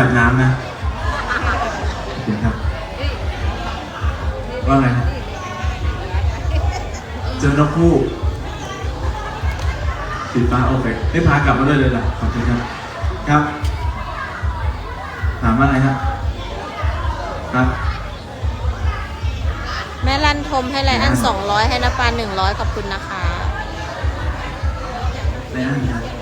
อาบน้ำนะโอเคครับ ว่าไงนะเจอนกคู่สีฟ้าโอเคได้พากลับมาด้วยเลยล่ะขอบคุณครับ ครับ ถามว่าอะไรครับครับ แม่ลั่นทมให้ไลอันแม่ลั่นสองร้อยให้นปานหนึ่งร้อยขอบคุณนะคะไรอันครับ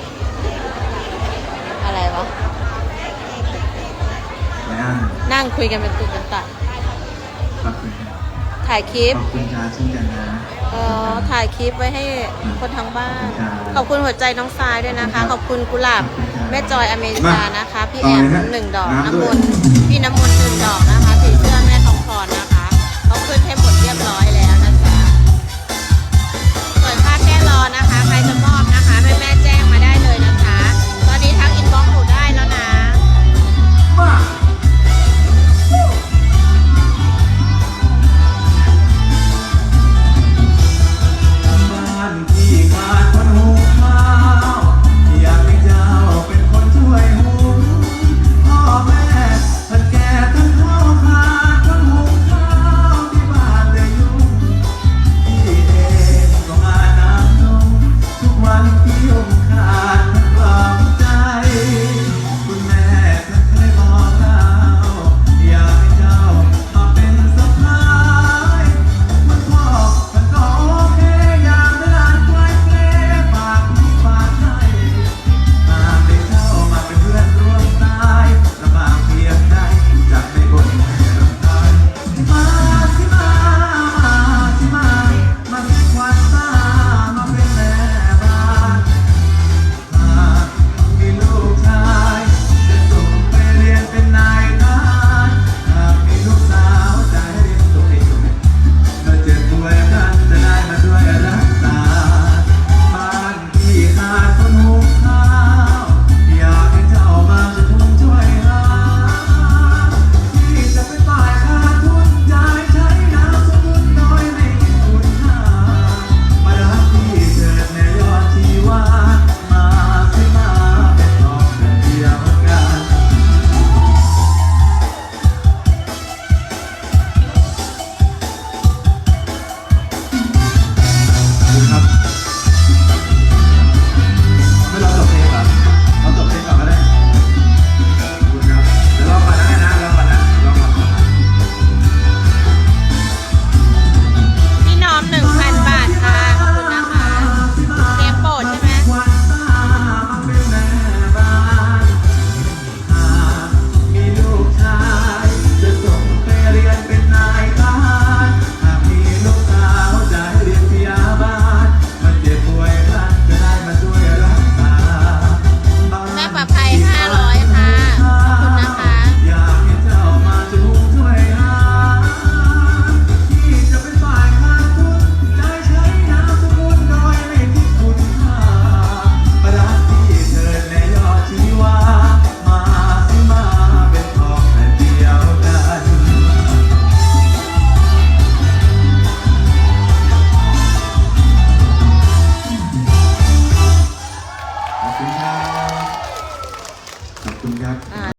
คุยกันเป็นตุเป็นตะขอบคุณครับถ่ายคลิป ขอบคุณครับเช่นกันนะเออถ่ายคลิปไว้ให้คนทั้งบ้านขอบคุณครับขอบคุณหัวใจน้องทรายด้วยนะคะ ขอบคุณกุหลาบขอบคุณครับแม่จอยอเมริกานะคะ พี่ต่แออมเลยฮะหนึ่งดอก น้ำน้ำด้มวยนต์พี่น้ำมนต์หนึ่งดอกนะ